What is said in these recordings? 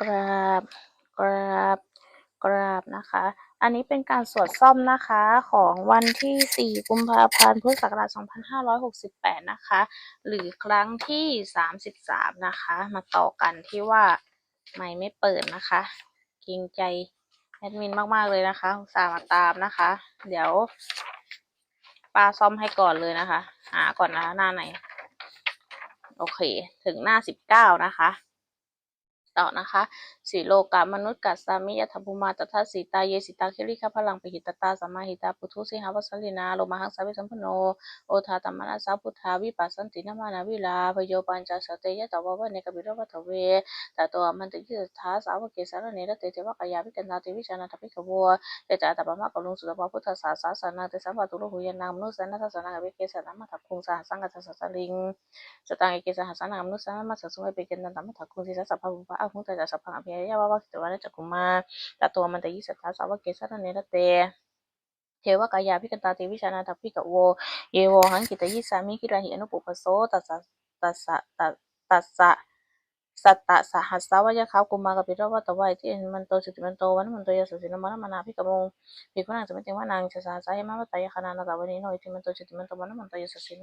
กราบ กราบ กราบนะคะ อันนี้เป็นการสวดซ่อมนะคะของวันที่ 4 กุมภาพันธ์พุทธศักราช2568 นะคะ หรือครั้งที่ 33 นะคะ มาต่อกันที่ว่าไม่ไม่เปิดนะคะเกรงใจแอดมินมาก ๆ เลยนะคะอุตสามาตามนะคะ เดี๋ยวป้าซ่อมให้ก่อนเลยนะคะ หาก่อนนะหน้าไหน โอเค ถึงหน้า19นะคะ ต่อนะคะสีโลกามนุษย์กัสสามิยทัพพุมาตถาสีตาเยสิตาคิริคพลังปหิตตาสัมมาหิตาปุถุสิหาวัสลินาโลมาหังสาวิสัมพโนโอทาตัมมานาสาพุทธาวิปัสสันตินามานาวิลาพโยปัญจสเตยะตวะวะเนกบิรวัตเวตตัวมันติยิสทาสาวกเกสารเนรเตเทวะกายาวิกันตาเทวิชานาทปิขบัวเตจาตปะมะกลุงสุตปะพุทธศาสาสนาเตสัมปะตุโลหุยนามนุสันนัสสนาเวเกสนามาทัพคุงสหัสังกัสสสลิงสตังเอเกสหัสนามนุสนามาสสุเวเปเกนันตมมะทักคุงสิสัสสะภะภุปะอาหุตจัสสะพังอภิยะวะวะคิตวะนะจักกุมาตตัวมันติยิสทาสาวกเกสารเนรเตเทวกายาพิกตาเทวิชานาทัพพิกะโว เยโวหังกิตยิสามิกิราหิอนุปุปโสตัสสะตัสสะตัสตัสสะ สัตตะสหัสสาวยะขาวกุมารกปิรวัตวายที่มันโตจุติมันโตวันมันโตยสุสินมันมานาพิกมงพิกนังสมิติวานางชะสาสายมาวัตยคณานาตาวันนี้โนอิติมันโตจุติมันโตวันมันโตยสุสิน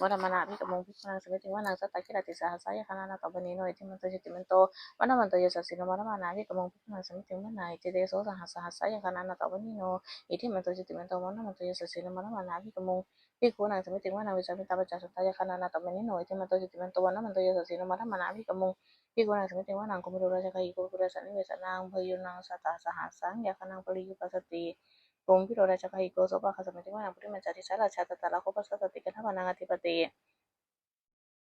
วันมานาพิกมงพิกนังสมิติวานางสัตตะกิรติสหัสสายคณานาตาวันนี้โนอิติมันโตจุติมันโตวันมันโตยสุสินวันมานาพิกมงพิกนังสมิติวานางจิเตโสสหัสสหัสสายคณานาตาวันนี้โนอิติมันโตจุติมันโตวันมันโตยสุสินมันมนิโนาพิกมง กุมุรุราชกายโกกุราชนิเวสนังพยุนังสัตตาสหัสสังยาคนังปริยุปัสสติปุมพิโรราชกายโกโสภะคสมิ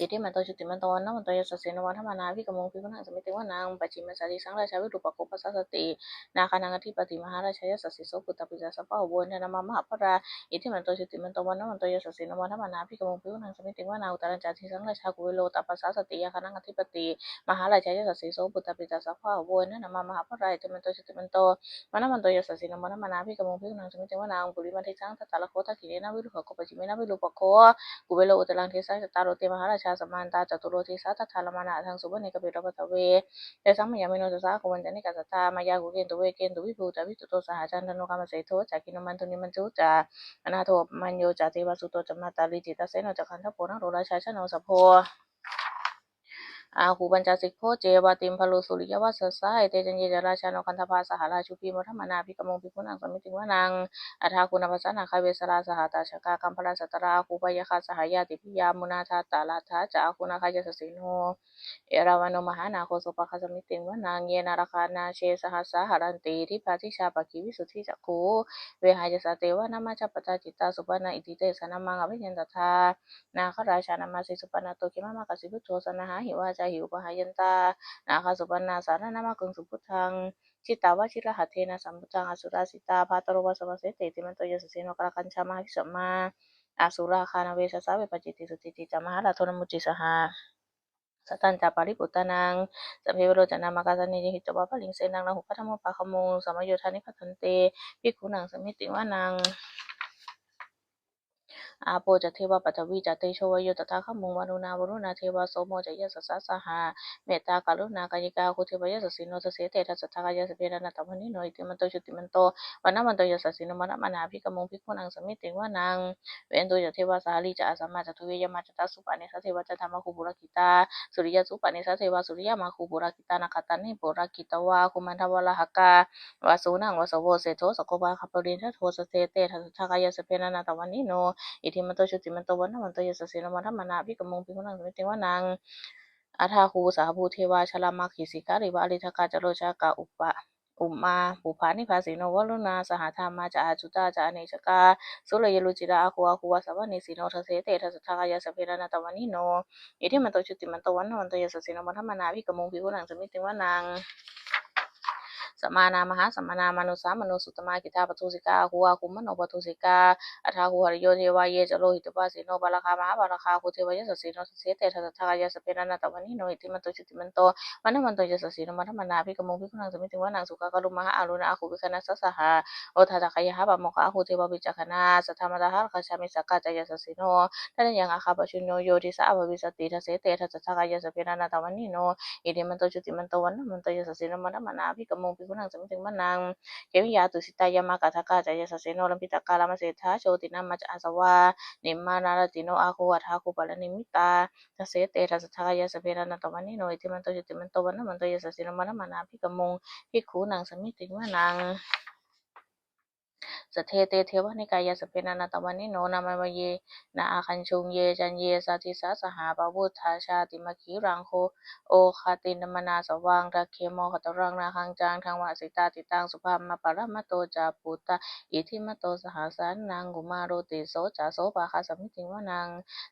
ตตปิจาสะพะอวนะนามมหาภาราอิทิมันโตชุติมันโตวันมันโตยสสินวันมานาวิกมุงภิกขุนังสมิติวานางตะกินะจัสิสังราชาวิรุณโตปัสสสติกุมภานังอธิปติมหาราชายาสสิโสปุตตปิจาสนามมหาภาราอิทิมันโตชุติมันโตวันธรรมนาวิกมงพิกุณังสมิติวานางปัจจิมสาริสังราชาวิรูปโกปัสสสตินาคานังอธิปติมหาราชายสสิโสปุตตปิจาสปะวนนามมหาภราอิทิมันโตชุติมันโตวันมันโตยสสินวันธรรมนาวิกมุงพิกุณังสมิติวานางอุตรัญจาทิสังราชากุเวโลตปัสสสติยาคานังอธิปติมหาราชายสสิโสปุตตปิจาสปะวนนามมหาภราอิทิมันโตชุติมันโตวันมันโตยสสินวันธรรมนาวิกมุงพิกุณังสมิติวานางปุริมันทิสังตตะละโคตะกิเรนะวิรุขโกปจิเมนะวิรูปโกกุเวโลอุตลังเทสาจตารโรเตมหาราชาสมานตาจตุโรธิสาทัทธารมานาทางสุวรรณิกเบรปตเวเตสังมยามิโนตสาโกวันจันิกาสตามายากุเกนตุเวเกนตุวิภูตวิจุโตสหจันทนุกามเสโทจากินมันตุนิมันจุจาอนาโทมันโยจาเทวสุโตจมาตาลิจิตาเสนจักขันทโพนังโรราชาชโนสโพ อาหูปัญจสิกโพเจวาติมพลุสุริยวัสสายเตจันเยจราชานคันธภาสหราชุปีมัทมนาภิกมงภิกุนังสมิติวานังอัฏฐาคุณปัสสนาคาเวสราสหตาชกาคัมพลาสตราคูปยคาสหายาติพิยามุนาทาตาลาทาจาคุณาคายสสิโนเอราวานมหานาโคสุปะคสมิติวานางเยนาราคานาเชสหัสสหรันติทิปาทิชาปกิวิสุทธิจักขูเวหายสเตวานามาจปตาจิตตาสุปนาอิติเตสนามังอภิยันตถานาคราชานามาสิสุปนาโตคิมามากสิพุโธสนาหาหิวาจาหิวปหายันตา นาคาสุปนาสารนามะกึงสุพุทธังชิตาวชิระหัตเทนะสัมพุทธังอสุราสิตาภาตโรวาสวาเสติติมันโตยสสิโนกรคัญชามหิสัมมาอสุราคานาเวสสาเวปจิติสุติติจามหาลาโทนมุจิสหาสตันจาปาริปุตตานังสัพเพโรจนามากาสนิจิหิตวะปะลิงเสนังนะหุปัทโมปะขโมงสมโยธานิพัทันเตภิกขุนังสมิติวานัง อาโปจะเทวปัทวีจะเตโชวโยตถาคมุงวารุณาวรุณาเทวาโสโมจะยสสสสหาเมตตากรุณากายิกาคุเทวยสสิโนสเสเตทัสสทากายสเปรนะตัมพนิโนอิติมันโตชุติมันโตวันนมันโตยสสิโนมนะมนาภิกมุงภิกขุนังสมิติวานังเวนโตจะเทวาสาลีจะอาสมาจะทุเวยมาจะตัสสุปานิสัเทวะจะธรรมคูบุรกิตาสุริยสุปานิสัเทวสุริยมาคูบุรกิตานาคตันนิบุรกิตวาคุมันทวะลหกาวาสุนังวาสโวเสโทสกบาคาปรินทโทสเสเตทัสสทากายสเปรนะตัมนิโนอิทิมันโตชุติมันโตวันนมันโตยสสสินวันธรรมนาภิกมุงภิกขุนังสมิติวานังอาทาคูสาภูเทวาชลามาคิสิการิวาลิทกาจโรชากาอุปะอุมมาปุภานิภาสิโนวลุนาสหธรรมาจาอาจุตาจาอเนจกาสุรยลุจิราอาคูอาคูวาสวานิสิโนทเสเตทัสทากายสเปรนะตวันนิโนอิทิมันโตชุติมันโตวันนมันโตยสสสินวันธรรมนาภิกมุงภิกขุนังสมิติวานัง สมานามหาสมานามนุสามนุสุตมากิตาปทุสิกาหัวคุมโนปทุสิกาอัฏฐาหุหริโยเทวาเยจโลหิตปาสิโนบาลคามหาบาลคาคุเทวายสสสิโนสเสเตทัตถากายสเปนานาตวันนิโนอิติมันโตจุติมันโตมันนมันโตยสสสิโนมัทมนาภิกมุภิกุนังสมิติวานังสุขากรุมหาอารุณอาคุวิคณสสหาโอทาตะคายหะบะมคะอาคุเทววิจักขณาสัทธรรมตาหะคาชามิสกาจายสสสิโนทันยังอาคาปชุญโยโยติสะอภวิสติทัสเสเตทัตถากายสเปนานาตวันนิโนอิติมันโตจุติมันโตวันนมันโตยสสสิโนมัทมนาภิกมุภิกขุนังสมิติวานังเกวิยาตุสิตายามากาทากาจายสเสโนลัมพิตากาลามเสธาโชตินามาจอาสวานิมมานาลติโนอาคูวัฏาคูปะลนิมิตาทเสเตทัสทายายสเปรานาตวันนิโนอิติมันโตจิติมันโตวันนมันโตยสสินมานมานาภิกมุงภิกขูนางสมิติวานัง สเทเตเทวนิกายสเปนานาตวันนิโนนามามเยนาอาคันชุงเยจันเยสาธิสาสหาปาวุธาชาติมคีรังโคโอคาตินมนาสว่างระเคโมขตรังนาคังจางทางวาสิตาติตังสุภามาปรมโตจาปุตตาอิทิมโตสหสานนางกุมาโรติโสจาโสปะคาสมิติวานัง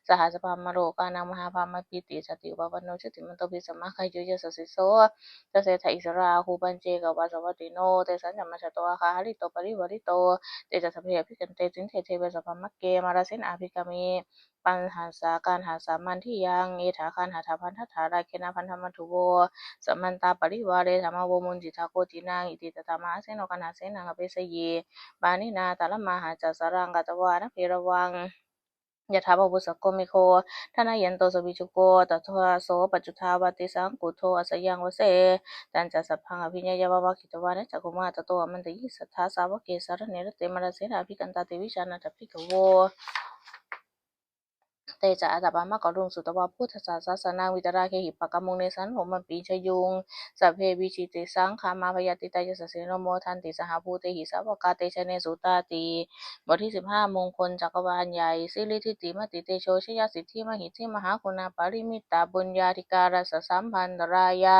สหสภามโรกานังมหาภามปิติสติอุปปนโนชติมันโตปิสมาคายุยสสิโสตเสถอิสราหูปัญเจกวาสวัติโนเตสัญญมัชโตอาคาหริโตปริวริโตเตจสัพเพอภิกันเตจินเทเทเวสัพพมักเกมาราเซนอาภิกามีปัญหาสาการหาสามัญที่ยังเอถาคันหาถาพันทัถาราเคนาพันธมัทุโวสัมมันตาปริวาเรธรรมโวมุนจิตาโกจินางอิติตตามาเสนอกันหาเสนังอเปสเยบานินาตาลมาหาจัสรังกัตวานะเพรวัง ยะถาบบุสโกมิโคทานายันโตสวิจุโกตัทวาโสปัจจุทาวติสังกุโทอสยังวเสตันจะสัพพังอภิญญาวะกิตวานะจักุมาตโตอมันตยิสัทธาสาวกเกสารเนรเตมรเสนาภิกันตาเตวิชานาถภิกขโว เตจะอาตปามะกรุงสุตวาพุทธศาสนาวิตราเคหิปกมุงเนสันโหมปีชยุงสัพเพวิชิติสังขามาพยาติตายสสเสโนโมทันติสหภูเตหิสาวกาเตชะเนสุตาติบทที่สิบห้ามงคลจักรวาลใหญ่สิริทิติมติเตโชชยสิทธิมหิทธิมหาคุณาปริมิตาบุญญาธิการสสัมพันธรายา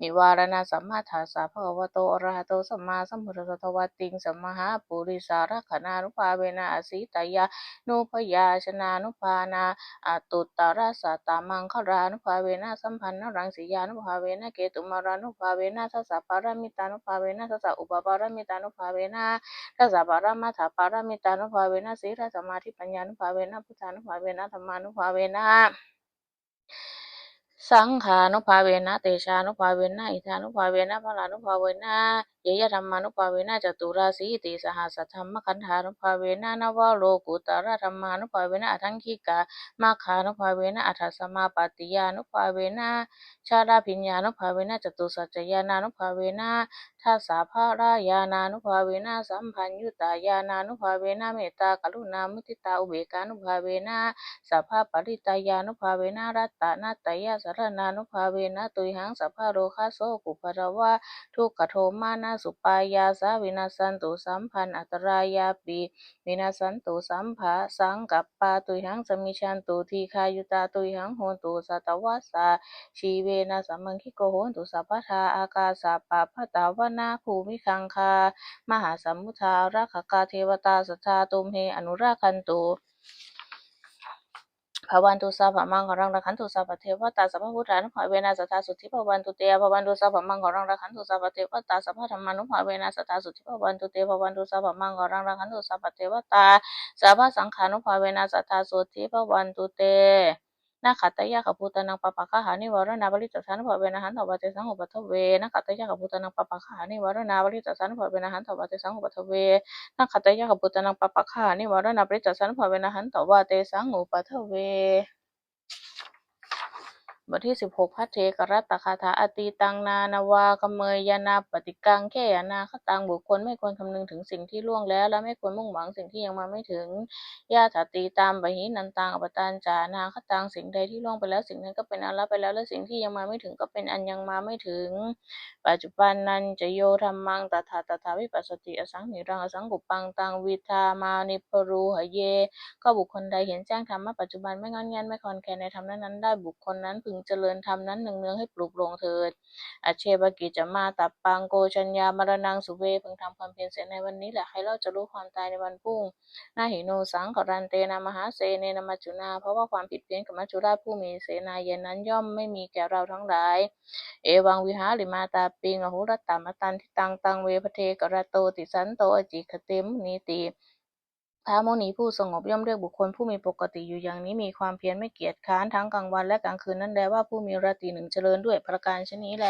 นิวารณาสัมมาทาสาภควโตอรหะโตสัมมาสัมพุทธสวัตติงสัมมาหาปุริสารคณานุภาเวนะอสิตายานุพยาชนานุภานาอตุตตราสัตามังคลานุภาเวนะสัมพันนรังสียานุภาเวนะเกตุมารานุภาเวนะทัสสะปารามิตานุภาเวนะทัสสะอุปปารามิตานุภาเวนะทัสสะปารามาถาปารามิตานุภาเวนะสีรสมาธิปัญญานุภาเวนะพุทธานุภาเวนะธรรมานุภาเวนะสังขานุภาเวนะเตชานุภาเวนะอิทานุภาเวนะพลานุภาเวนะ เยยธรรมานุภาเวนะจตุราสีติสหัสธรรมขันธานุภาเวนะนวโลกุตระธรรมานุภาเวนะอัทังคิกามาคานุภาเวนะอัฏฐสมาปฏิยานุภาเวนะชาดาพิญญานุภาเวนะจตุสัจจยานานุภาเวนะทัสสะภารายานานุภาเวนะสัมพัญยุตายานานุภาเวนะเมตตากรุณามุทิตาอุเบกานุภาเวนะสัพพะปริตายานุภาเวนะรัตตานาตยาสารนานุภาเวนะตุยหังสัพพะโรคะโสกุปรวะทุกขโทมานาสุปายาสาวินาสันตุสัมพันธ์อัตรายาปีวินาสันตุสัมภาสังกัปปาตุยหังสมิชันตุทีคายุตาตุยหังโหนตุสัตวัสสาชีเวนะสัมมังคิโกโหนตุสัพพทาอากาสาปะพะตาวนาภูมิคังคามหาสัมมุทารักขกาเทวตาสัทธาตุมเฮอนุราคันตุ ภวันตุสาภมังขอรังรักขันตุสาภเทวตาสัพพพุทธานุภาเวนะสัทธาสุทธิภวันตุเตภวันตุสาภมังขอรังรักขันตุสาภเทวตาสัพพธรรมานุภาเวนะสัทธาสุทธิภวันตุเตภวันตุสาภมังขอรังรักขันตุสาภเทวตาสัพพสังขานุภาเวนะสัทธาสุทธิภวันตุเต นาคาตยะขพุตนังปปะคะหานิวรณาบริจัสานุภเวนะหันทวาเตสังอุปัทเวนาคาตยะขพุตนังปปะคะหานิวรณาบริจัสานุภเวนะหันทวาเตสังอุปัทเวนักขัตยะขบุตนังปปะขานิวรณปริจจสันภเวนะหันทวาเตสังอุปัทเว บทที่สิบหกพัทเทกรัตตคาถาอตีตังนานาวากเมยยานาปฏิกังแค่ยานาคตังบุคคลไม่ควรคำนึงถึงสิ่งที่ล่วงแล้ว และไม่ควรมุ่งหวังสิ่งที่ยังมาไม่ถึงญาถาตีตามบหินันตังอปตานจานาคตังสิ่งใดที่ล่วงไปแล้วสิ่งนั้นก็เป็นอันละไปแล้วและสิ่งที่ยังมาไม่ถึงก็เป็นอันยังมาไม่ถึง ปัจจุบันนันจะโยธรรมังตถาตถาวิปัสสติอสังหิรังอสังกุปังตังวิทามานิปรูหเย ก็บุคคลใดเห็นแจ้งธรรมะปัจจุบันไม่งอนแงนไม่คอนแคลนในธรรมนั้นได้บุคคลนั้นพึงเจริญธรรมนั้นหนึ่งเนืองให้ปลุกลงเถิดอาเชบกิจะมาตับปังโกชัญญามรณังสุเวพึงทำความเพียรเสียในวันนี้แหละให้เราจะรู้ความตายในวันพรุ่งนาหิโนสังกรันเตนะมหาเสเนนะมัจจุนาเพราะว่าความผิดเพี้ยนกับมัจจุราชผู้มีเสนาเย็นนั้นย่อมไม่มีแก่เราทั้งหลาย เอวังวิหาริมาตาปิงอหุรตตามตันทิตังตังเวพเทกระโตติสันโตอจิคเตมนีติ พระโมนีผู้สงบย่อมเรียกบุคคลผู้มีปกติอยู่อย่างนี้มีความเพียรไม่เกียจค้านทั้งกลางวันและกลางคืนนั่นแลว่าผู้มีราตรีหนึ่งเจริญด้วยประการชนี้แล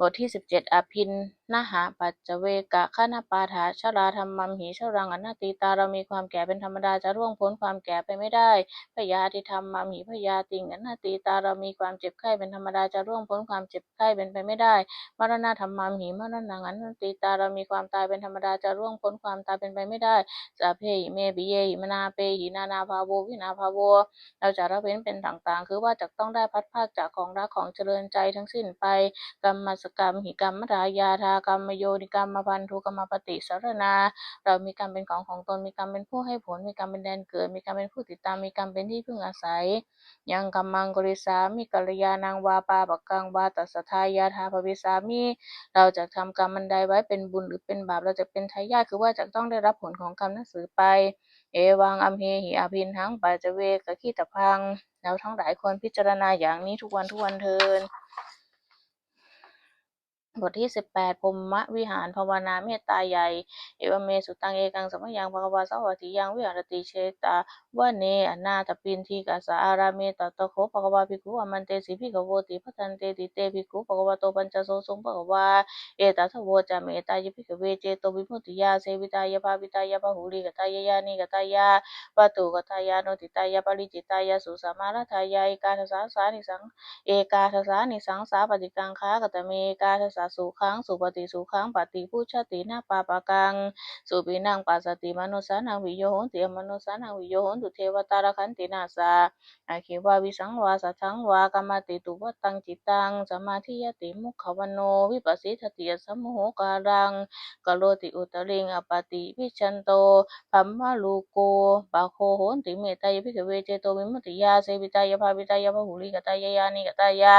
บทที่สิบเจ็ดอภิน นหาปัจจเวกะขณปาถาชราธรรมัมหิชรังอนัตติตาเรามีความแก่เป็นธรรมดาจะร่วงพ้นความแก่ไปไม่ได้พยาธิธรรมมัมหิพยาติงอนัตติตาเรามีความเจ็บไข้เป็นธรรมดาจะร่วงพ้นความเจ็บไข้เป็นไปไม่ได้มรณะธรรมัมหิมรณังอนัตติตาเรามีความตายเป็นธรรมดาจะร่วงพ้นความตายเป็นไปไม่ได้สัพเพหิเมปิเยหิมนาเปหินานาภาโววินาภาโวเราจะละเว้นเป็นต่างๆ คือว่าจะต้องได้พัดภาคจากของรักของเจริญใจทั้งสิ้นไปกรรมสกรรมหิกรรมรายาทากรรมโยนิกรรมพันธุกรรมปฏิสารนา เรามีกรรมเป็นของของตนมีกรรมเป็นผู้ให้ผล มีกรรมเป็นแดนเกิด มีกรรมเป็นผู้ติดตามมีกรรมเป็นที่พึ่งอาศัย ยังกรรมังกริสามิกัลยานังวาปาปะกังวาตัสทายาทาภวิสามิเราจะทำกรรมมันใดไว้เป็นบุญหรือเป็นบาปเราจะเป็นทายาทคือว่าจะต้องได้รับผลของกรรมนั้นสืบไป เอวังอัมเหหิอภินหังปัจจเวกขีตพังเราทั้งหลายควรพิจารณาอย่างนี้ทุกวันทุกวันเทิน บทที่สิบแปดพรหมะวิหารภาวนาเมตตาใหญ่ เอวเมสุตังเอกังสมยังภควาสวัสดิยังวิหารติเชตาวเนอนาตปินทีกัสสะอาราเมตตะโคภควาภิกขุอมันเตสิภิกขโวติพัทันเตติเตภิกขุภควาโตปัญจโสสงภควาเอตัทโวจาเมตายภิกขเวเจโตวิมุติยาเสวิตายภาวิตายภหุลิกตายยานิกตายาปตุกตายาโนติตายาปริจิตายาสุสมาราทายาอิกาทสาสานิสังเอกาทสานิสังสาปฏิกังคากตเมกาทสาสุขังสุปฏิสุขังปฏิพุชตินาปาปะกังสุปินังปัสสติมนุสานังวิโยหนติอมนุสานังวิโยหนตุเทวตารคันตินาสาอาคิวาวิสังวาสัทังวากรรมติตุวัตังจิตตังสมาธิยติมุขวันโนวิปัสสิทติยสมโมโหการังกโรติอุตริงอปติวิชันโตพัมมะลูโกปะโคโหนติเมตายภิกเวเจโตวิมุติยาเสวิตายภาวิตายภหุลิกตายยานิกตายา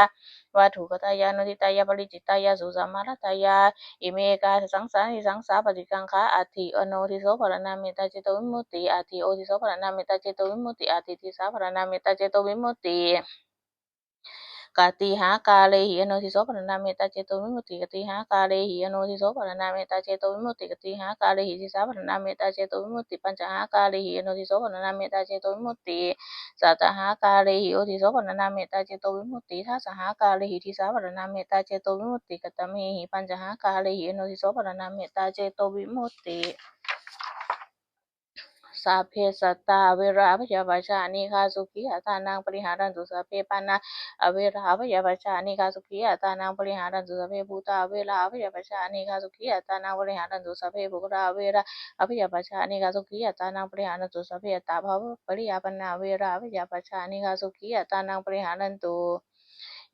วัตถุกตายานุทิตายาปริจิตตายาสุสามารัตายา อิเมกาสังสาริสังสาปฏิกังขาอัตถิอโนทิโสภรณามตตาเจโตวิมุตติอัตถิโอทิโสภรณามตตาเจโตวิมุตติอัตถิทิสาภรณามตตาเจโตวิมุตติ กติหากาเลหิอโนทิโสภรณาเมตตาเจโตวิมุตติกติหากาเลหิอโนทิโสภรณาเมตตาเจโตวิมุตติกติหากาเลหิทิสาภรณาเมตตาเจโตวิมุตติปัญจหากาเลหิอโนทิโสภรณาเมตตาเจโตวิมุตติสัตหากาเลหิโอทิโสภรณาเมตตาเจโตวิมุตติทัสหากาเลหิทิสาภรณาเมตตาเจโตวิมุตติกตเมหิปัญจหากาเลหิอโนทิโสภรณาเมตตาเจโตวิมุตติ สัพเพสตาเวราพยาปชานิคาสุขีอัตานังปริหารันตุสัพเพปานาอเวราพยาปชานิคาสุขีอัตานังปริหารันตุสัพเพภูตาเวราพยาปชานิคาสุขีอัตานังปริหารันตุสัพเพภูราเวราอภิยาปชานิคาสุขีอัตานังปริหารันตุสัพเพตาภาวปริยาปนาเวราพยาปชานิคาสุขีอัตานังปริหารันตุ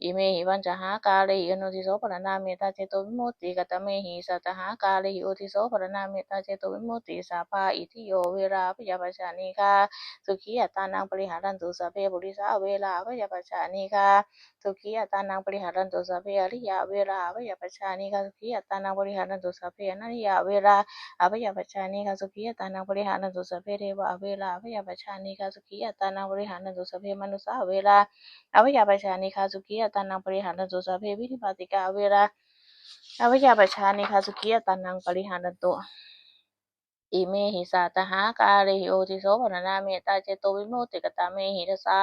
อิเมหิปัญจะหากาเลหิอนุทิโสปรณาเมตตาเจโตวิมุตติกตเมหิสัตหากาเลหิโอทิโสปรณาเมตตาเจโตวิมุตติสาภาอิทิโยเวราพยาปชานิกาสุขีอัตานังปริหารันตุสเพบุริสาเวลาพยาปชานิกาสุขีอัตานังปริหารันตุสเพอริยาเวราพยาปชานิกาสุขีอัตานังปริหารันตุสเพอนัริยาเวราอภยาปชานิกาสุขีอัตานังปริหารันตุสัพเพเทวะเวราพยาปชานิกาสุขีอัตานังปริหารันตุสเพมนุสาเวราอวิยาปชานิคาสุขีตานังปริหารันตุสาเพวิธิปาติกาเวราอวิยาปชานิคาสุขีอัตานังปริหารันตุ อิเมหิสัตหากาเลหิโอติโสภรณาเมตตาเจโตวิมุตติกตาเมหิทสา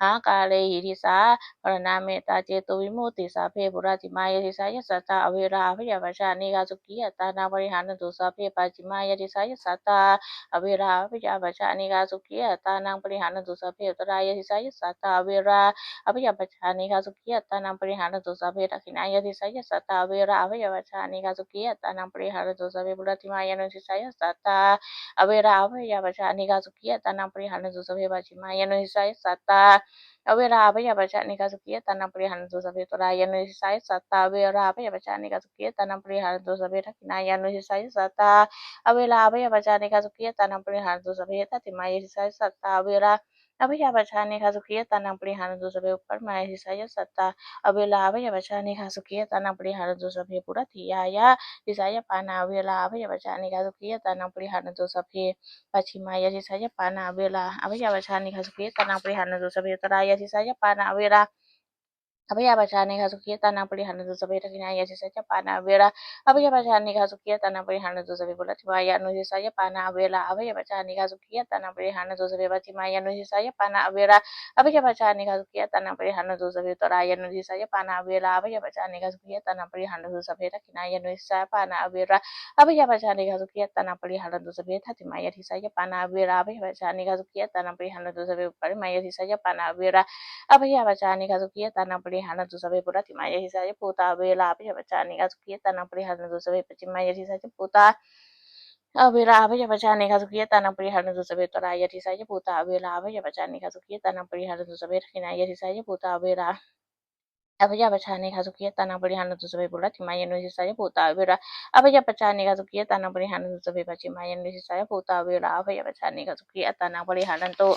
หากาเลหิทิสาภรณาเมตตาเจโตวิมุตติสาเพปุราติมายติสายสัตตาอเวราพยาปชานิกาสุขีอัตานาบริหารันตุสาเพปาจิมายติสายสัตตาอเวราพยาปชานิกาสุขีอัตานังบริหารันตุสาเพตรายติสายสัตตาอเวราอภิยาปชานิกาสุขีอัตานังบริหารันตุสาเพทักขินายติสายสัตตาอเวราอภิยาปชานิกาสุขีอัตานังบริหารนตุสาเพปุราติมายติสายสัต sata awera abaya bacana ikazukiyatana purihana zuzabe bajimayanuhisaye sata awera abaya bacana ikazukiyatana purihana zuzabe torayanuhisaye sata awera abaya bacana ikazukiyatana purihana zuzabe rakinayanuhisaye sata awera abaya bacana ikazukiyatana purihana zuzabe tatimayahisaye sata awera अभयाबचाने खासुकिया ताना पड़ी हान जो सभी ऊपर मैं हिसाया सत्ता अवेला अभयाबचाने खासुकिया ताना पड़ी हान जो सभी पूरा थी या हिसाया पाना अवेला अभयाबचाने खासुकिया ताना पड़ी हान जो सभी पश्चिमा या हिसाया पाना अवेला अभयाबचाने खासुकिया ताना पड़ी हान जो सभी उत्तराया हिसाया पाना अवेला अभया बचाने का सुखिए ताना पड़ी हान दो तो सभी रखना या जैसे चा पाना वेला। अभया बचाने का सुखिए ताना पड़ी हान दो तो सभी बोला छिपा या नु जैसा या पाना वेला। अभया बचाने का सुखिए ताना पड़ी हान दो तो सभी बची मा या जैसा या पाना वेला। अभया बचाने का सुखिए ताना पड़ी हान दो सभी तोरा या जैसा या पाना वेला। अभया बचाने का सुखिए ताना पड़ी हान दो सभी रखिना या जैसा पाना वेला। अभया बचाने का सुखिए ताना पड़ी हान दो सभी थाति मा या जैसा या पाना वेला। अभया बचाने का सुखिए ताना पड़ी हान दो सभी ऊपर मा या जैसा या पाना वेला। का ताना पड़ी परिहालन तो सभी पूरा थी माया हिसाब से पोता अवेला आप जब बचा नहीं कर सकी तना परिहालन तो सभी पची माया हिसाब से पोता अवेला आप जब बचा नहीं कर सकी तना परिहालन तो सभी तो राय हिसाब से पोता अवेला आप जब बचा नहीं कर सकी तना परिहालन तो सभी रखी ये हिसाब से पोता अवेला अब जब बचाने का सुखी है ताना बड़ी हानत उसे भी बोला चिमाये ने जिस साये पोता अब रा अब जब बचाने का सुखी है ताना बड़ी हानत उसे भी बची माये ने जिस पोता अब रा अब जब बचाने का सुखी है ताना बड़ी हानत तो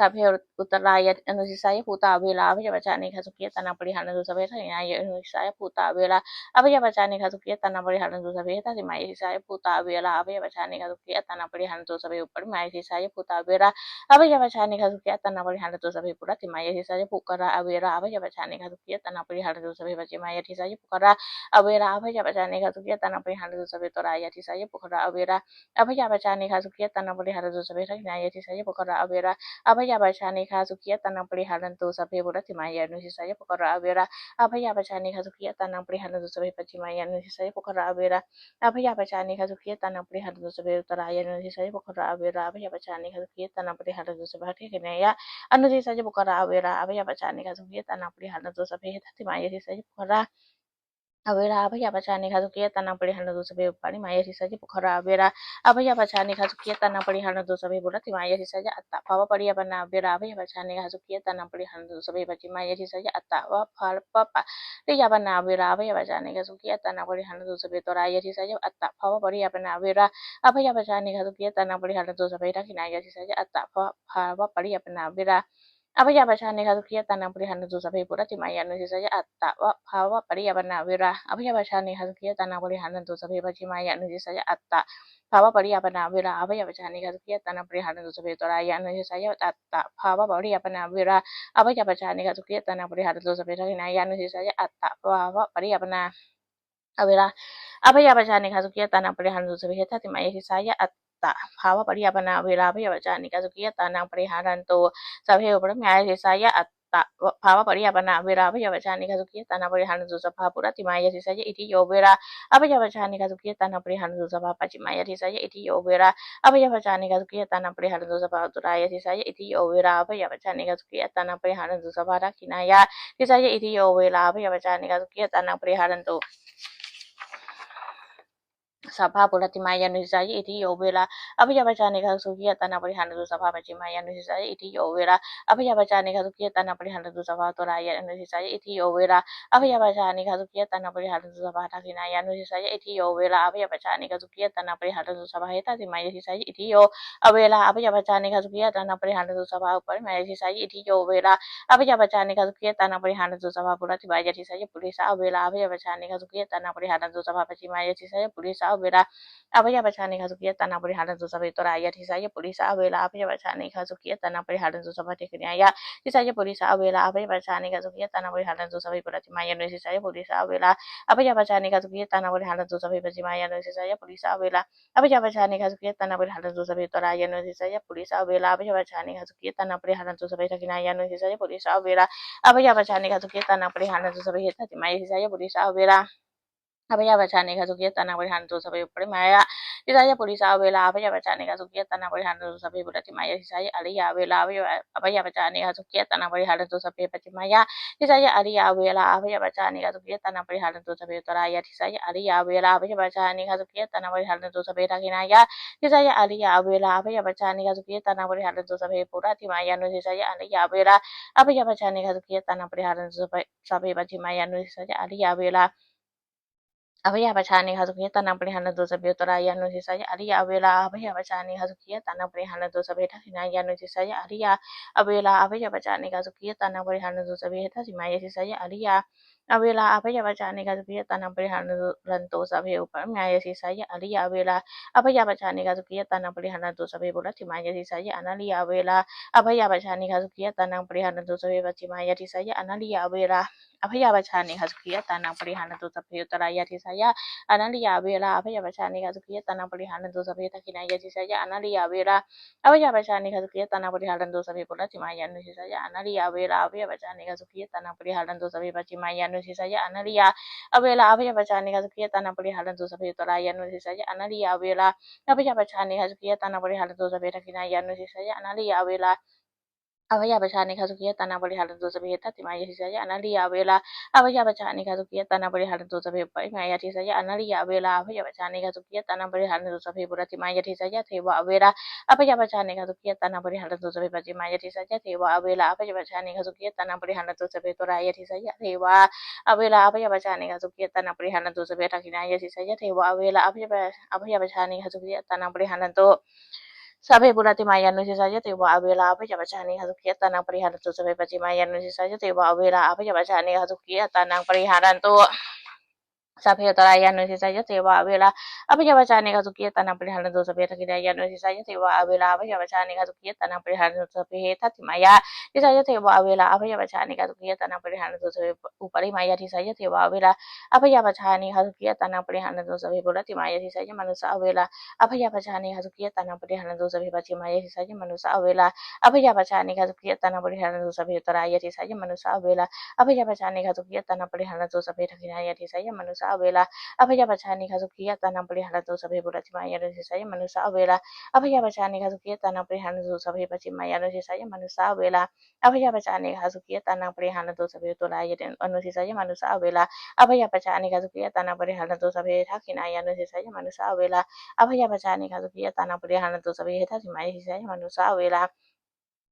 सभे उतराय अनुशिषाय पूता अभिला अभय बचाने खा सुखिय तना परिहार दु सभे न्याय अनुशिषाय पूता अभिला अभय बचाने खा सुखिय तना परिहार दु सभे माय शिषाय पूता अभिला अभय बचाने खा सुखिय तना परिहार दु सभे ऊपर माय शिषाय पूता अभिला अभय बचाने खा सुखिय तना परिहार दु सभे पूरा तिमाय शिषाय पुकरा अभिला अभय बचाने खा सुखिय तना परिहार दु सभे बचे माय शिषाय पुकरा अभिला अभय बचाने खा सुखिय तना परिहार दु सभे तोराय शिषाय पुकरा अभिला अभय बचाने खा सुखिय तना परिहार दु सभे न्याय शिषाय पुकरा अभिला अभय अभयाबशानेखा सुखिया तन्नं परिहारन्तु सभे पुरथिमाय अनुशिषाय पुकर अवेरा अभयाबशानेखा सुखिया तन्नं परिहारन्तु सभे पश्चिमाय अनुशिषाय पुकर अवेरा अभयाबशानेखा सुखिया तन्नं परिहारन्तु सभे उत्तराय अनुशिषाय पुकर अवेरा अभयाबशानेखा ตาอเวราอภยาปชานิกาสุขียตานังปริหารันตุสพเพปาจิมายานุสิสายสัตตาอเวรา อภยาปชาเนคาสุขียตานังปริหันตุสัพเพปุระติมายันุสิสยะอัตตะวะภาวะปริยปนนาเวราอภยาปชาเนคาสุขียตานังปริหันตุสัพเพปัจฉิมายันุสิสยะอัตตะภาวะปริยปนนาเวราอภยาปชาเนคาสุขียตานังปริหันตุสัพเพตรายานุสิสยะอัตตะภาวะปริยปนนาเวราอภยาปชาเนคาสุขียตานังปริหันตุสัพเพทักขินายันุสิสยะอัตตะภาวะปริยปนนาเวราอภยาปชาเนคาสุขียตานังปริหันตุสัพเพทัติมายันุสิสยะอัต ตะภาวะปริยาปนาเวลาพยาจานิกาสุกิยตานังปริหารันโตสัพเพอุปรมายเทสายะอัตตะภาวะปริยาปนาเวลาพยาจานิกาสุกิยตานังปริหารันโตสัพพาปุระติมายเทสายะอิทิโยเวลาอภยาจานิกาสุกิยตานังปริหารันโตสัพพาปัจฉิมายเทสายะอิทิโยเวลาอภยาจานิกาสุกิยตานังปริหารันโตสัพพาตุรายเทสายะอิทิโยเวลาอภยาจานิกาสุกิยตานังปริหารันโตสัพพารักขินายาเทสายะอิทิโยเวลาอภยาจานิกาสุกิยตานังปริหารันโต सभापुरतिमायानुसारि इति यौवेला अभयवचानिघसु कियतनपरिहानतु सभापचिमायानुसारि इति यौवेला अभयवचानिघसु कियतनपरिहानतु सभातुरायानुसारि इति यौवेला अभयवचानिघसु कियतनपरिहानतु सभाटाकिनायानुसारि इति यौवेला अभयवचानिघसु कियतनपरिहानतु सभाहेतातिमायानुसारि इति यो अवेला अभयवचानिघसु कियतनपरिहानतु सभापरिमायानुसारि इति यौवेला अभयवचानिघसु कियतनपरिहानतु सभापुरतिमायानुसारि पुलिसा अवेला अभयवचानिघसु आओ बेरा अब यह बचाने का सुखिया तना पर हालत सब तो आया ठीसा ये पुलिस आओ बेला अब यह बचाने का सुखिया तना पर हालत सब ठीक नहीं आया ठीसा ये पुलिस आओ बेला अब यह बचाने का सुखिया तना पर हालत सब प्रति ठीसा ये पुलिस आओ बेला अब यह बचाने का सुखिया तना पर हालत सब प्रति माया ने ठीसा ये पुलिस आओ बेला अब यह बचाने का सुखिया तना पर हालत सब तो आया ने ठीसा ये पुलिस आओ बेला अब यह बचाने का सुखिया तना पर हालत सब ठीक नहीं आया ने ठीसा ये पुलिस आओ बेला अब यह बचाने का सुखिया तना पर हालत सब प्रति ठीसा ये पुलिस आओ बेला అభయ బచానేగా సుఖియ తన పరిహానంతో సభ ఇప్పుడు మాయా ఇదాయ పొడిస అవేళ అభయ బచానేగా సుఖియ తన పరిహానంతో సభ ఇప్పుడు మాయా హిసాయ అడియ అవేళ అభయ అభయ బచానేగా సుఖియ తన పరిహానంతో సభ పతి మాయా హిసాయ అడియ అవేళ అభయ బచానేగా సుఖియ తన పరిహానంతో సభ తరాయ హిసాయ అడియ అవేళ అభయ బచానేగా సుఖియ తన పరిహానంతో సభ రగినాయ హిసాయ అడియ అవేళ అభయ బచానేగా సుఖియ తన పరిహానంతో సభ పురాతి మాయాను హిసాయ అడియ అవేళ అభయ బచానేగా సుఖియ తన పరిహానంతో సభ పతి మాయాను హిసాయ అడియ అవేళ Abeyabacane hazukiye tanabule hana doza beotora yanu sisaya aliya abela abeyabacane hazukiye tanabule hana doza beta sina yanu sisaya aliya abela abeyabacane hazukiye tanabule hana doza beta simaya sisaya aliya Avela อภิยาปชานิคาสุขิยตานังปริหานันตุสพเพตรายานุทิสายะอริยอเวลาอภิยาปชานิคาสุขิยตานังปริหานันตุสพเพทักขินายานุทิสายะอริยอเวลาอภิยาปชานิคาสุขิยตานังปริหานันตุสพเพทักขิมายาทิสายะอริยอเวลาอภิยาปชานิคาสุขิยตานังปริหานันตุสพเพอุปมายาทิสายะอริยเวลาอภิยาปชานิคาสุขิยตานังปริหานันตุสพเพปุรัติมายาทิสายะอนาลิยเวลาอภิยาปชานิคาสุขิยตานังปริหานันตุสพเพปัจจิมายาทิสายะอนาลิยเวลาอภิยาปชานิคาสุขิยตานังปริหานันตุสพเพตรายาทิสาย nulisisaya analia abela abaya bacani hasukiya tanah pelihalan tu sabaya tolaya saja analia abela abaya bacani hasukiya tanah pelihalan tu sabaya kinaya saja analia abela. Abajya bashani kazukiyattana bari halantoota beektaatti maayyatiisayya analiyyaa abeelaa Abajya bashani kazukiyattana bari halantoota beekba'i maayyatiisayya analiyyaa abeelaa Abajya bashani kazukiyattana bari halantoota beekburatti maayyatiisayya teebaa abeelaa Abajya bashani kazukiyattana bari halantoota beekbatti maayyatiisayya teebaa abeelaa Abajya bashani kazukiyattana bari halantoota beekbatti maayyatiisayya teebaa abeelaa Abajya bashani kazukiyattana bari halantoota beekbatti maayyatiisayya teebaa abeelaa Abajya bashani kazukiyattana bari halantoota sampai pun nanti mayan nusi saja tiba abela apa coba cahani hasuki tanang peliharaan tu sabe pacimayanusi saja tiba abela apa coba cahani hasuki tanang perihara tu सफ़ेद तरह या नुसी साइज़ से वह अवेला अब जब बचाने का सुखिए तना पर हरण दो सफ़ेद रख दिया या नुसी साइज़ से वह अवेला अब जब बचाने का सुखिए तना पर हरण दो सफ़ेद था थी माया इस साइज़ से वह अवेला अब जब बचाने का सुखिए तना पर हरण दो सफ़ेद ऊपर ही माया थी साइज़ से वह अवेला अब जब बचाने का सुखिए तना पर हरण दो सफ़ेद बोला थी माया थी साइज़ मनुष्य अवेला अब जब बचाने का सुखिए तना पर हरण दो सफ़ेद बची माया थी साइज़ मनुष्य अवेला अब जब बचाने का सुखिए तना पर हरण दो सफ़ेद तरह या थी साइज़ मनुष्य अवेला अब जब बचाने का सुखिए तना पर हरण दो सफ़ेद रख दिया या थी साइज़ मनुष्य ela abaya bacaniye kazukiya tana परिहरण तो सभी बुराची माया रसाय मनुषा वेला अभया बचाने का सुखिय तना परिहरण तो सभी बची माया रसाय मनुषा वेला अभया बचाने का सुखिय तना परिहरण तो सभी तुलाय अनुशिषाय मनुषा वेला अभया बचाने का सुखिय तना परिहरण तो सभी ठाकिनाय अनुशिषाय मनुषा वेला अभया बचाने का सुखिय तना परिहरण तो सभी हेथा सिमाय शिषाय मनुषा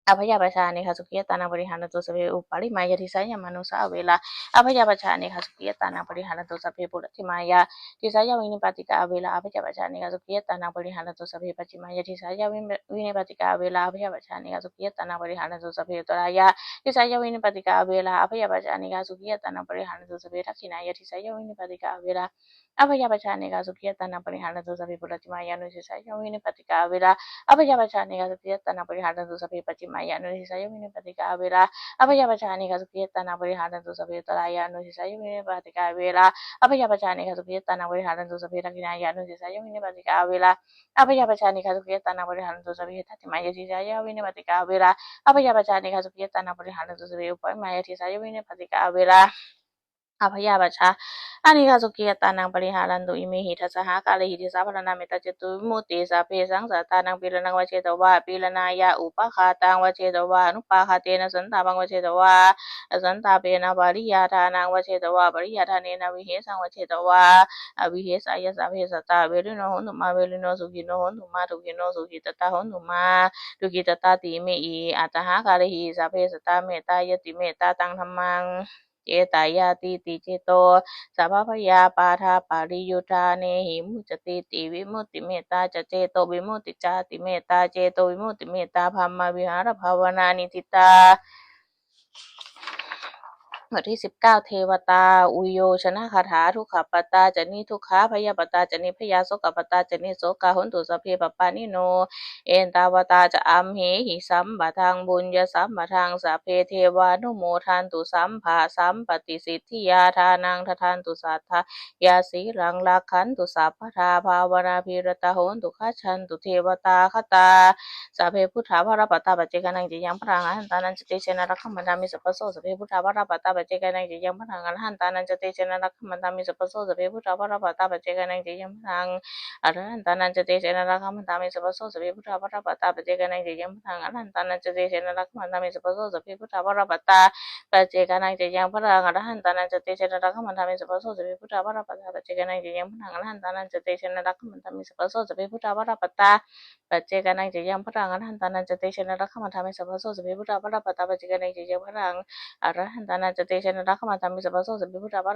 अभया बचा ने हसुकिया ताना बड़ी हाना तो सभी उपाड़ी माया रिसाया मनुषा अवेला अभया बचा ने हसुकिया ताना बड़ी हाना तो सभी बुढ़ती माया रिसाया विनी पातिका अवेला अभया बचा ने हसुकिया ताना बड़ी हाना तो सभी बची माया रिसाया विनी पातिका अवेला अभया बचा ने हसुकिया ताना बड़ी हाना तो सभी उतराया रिसाया विनी पातिका अवेला अभया बचा ने हसुकिया ताना बड़ी हाना तो सभी रखी नाया रिसाया विनी पातिका अवेला 아버야바차네가서 기했다나 버리 하나도 사비 보라지 마야누 시사 요미네 파티가 아베라 아버야바차네가서 기했다나 버리 하나도 사비 파티 마야누 시사 요미네 파티가 아베라 아버야바차네가서 기했다나 버리 하나도 사비 따라야누 시사 요미네 파티가 아베라 아버야바차네가서 기했다나 버리 하나도 사비 라기나야누 시사 요미네 파티가 아베라 아버야바차네가서 기했다나 버리 하나도 사비 타티 마야 시사 요미네 파티가 아베라 아버야바차네가서 기했다나 버리 하나도 사비 우파 마야 시사 요미네 파티가 아베라 อภยบัชชาอานิคาสุกียตานังปริหารันตุอิมิหิทัสสหกาลิหิติสัพพนามิตาจตุมุติสาเพสังสาตานังปิรนังวเชตวะปิรนายาอุปคาตังวเชตวะนุปาคาเตนะสันตาบังวเชตวะสันตาเปนะปริยาทานังวเชตวะปริยาทานเนนวิเหสังวเชตวะวิเหสายสัพเพสตาเวรุโนหุนุมาเวรุโนสุขิโนหุนุมาทุกิโนสุขิตตาหุนุมาทุกิตตาติเมอีอัตหากาลิหิสาเพสตาเมตายติเมตตาตังธรรมัง เจตายาติติเจโตสัพพยาปาทาปาริยุทาเนหิมุจติติวิมุติเมตตาจเจโตวิมุติจาติเมตตาเจโตวิมุติเมตตาพัมมาวิหารภาวนานิติตา บทที่สิบเก้าเทวตา อุโยชนะคาถา ทุกขปตาจนิทุกขาพยาปตาจนิพยาโสกปตาจนิโสกาหุนตุสเพปปานิโน เอนตาวตาจะอัมเหหิสัมปะทังบุญยสัมปะทังสัเพเทวานุโมทันตุสัมภาสัมปติสิทธิยาทานังททานตุสัทธายาสีรังลักขันตุสัพพทาภาวนาภิรตาโหนตุขัชันตุเทวตาคตาสัเพพุทธาภรปตาปัจเจกนังจิยังพรังอันตานันจติเชนะรักขมันดามิสัพโสสัเพพุทธาภรปตาปัจเจกานังจิยังพรังอรหันตานันจติเชนะรักขมันดามิสัพพโสสัพเพพุทธาภรปตาปัจเจกานังจิยังพรังอรหันตานันจติเชนะรักขมันดามิสัพพโสสัพเพพุทธาภรปตาปัจเจกานังจิยังพรังอรหันตานันจติเชนะรักขมันดามิสัพพโสสัพเพพุทธาภรปตาปัจเจกานังจิยังพรังอรหันตานันจติเชนะรักขมันดามิสัพพโสสัพเพพุทธาภรปตาปัจเจกานังจิยังพรังอรหันตานันจติเชนะรักขมันดามิสัพพโสสัพเพพุทธาภรปตาปัจเจกานังจิยังพรังอรหันตานันจติเชนะรักขมันดามิสัพพโสสัพเพพุทธาภรปตาปัจเจกานังจิยังพรังอรหันตานันจะรักขมันตามิสัพพะโสสัพพิพุทธาปา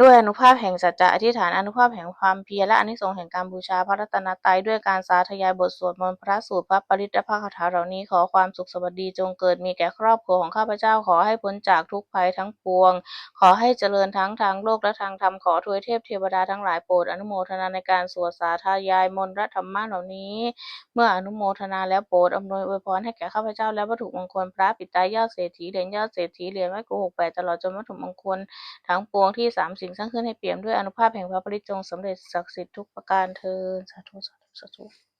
ด้วยอนุภาพแห่งสัจจะอธิษฐานอนุภาพแห่งความเพียรและอนิสงส์แห่งการบูชาพระรัตนตรัยด้วยการสาธยายบทสวดมนต์พระสูตรพระปริตและพระคาถาเหล่านี้ขอความสุขสวัสดีจงเกิดมีแก่ครอบครัวของข้าพเจ้าขอให้พ้นจากทุกภัยทั้งปวง ขอให้เจริญทั้งทางโลกและทางธรรมขอทวยเทพเทวดาทั้งหลายโปรดอนุโมทนาในการสวดสาธยายมนต์และธรรมะเหล่านี้ เมื่ออนุโมทนาแล้วโปรดอำนวยอวยพรให้แก่ข้าพเจ้าและวัตถุมงคลพระปิตายอดเศรษฐีเหรียญยอดเศรษฐีเหรียญไม้โกหกแปดตลอดจนวัตถุมงคลทั้งปวงที่สามสิ่งสร้างขึ้นให้เปี่ยมด้วยอนุภาพแห่งพระปริจงสำเร็จศักดิ์สิทธิ์ทุกประการเทินสาธุสาธุสาธุ